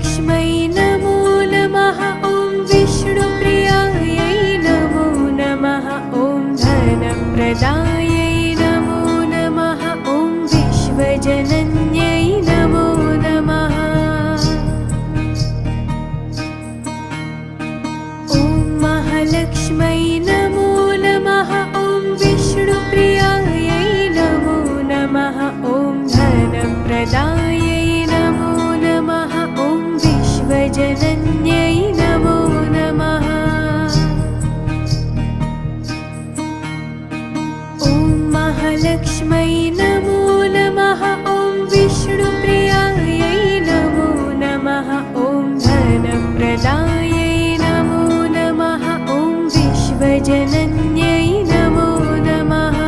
ै नमो नमः। ॐ विष्णुप्रियायै नमो नमः। ॐ धनप्रदाय नमो नमः। ॐ विश्वज ॐ मलक्ष्मै नमो नमः। ॐ विष्णुप्रियायै नमो नमः। ॐ धनप्रदा लक्ष्मै नमो नमः। ॐ विष्णुप्रियायै नमो नमः। ॐ धनप्रदायै नमो नमः। ॐ विश्वजनन्यै नमो नमः।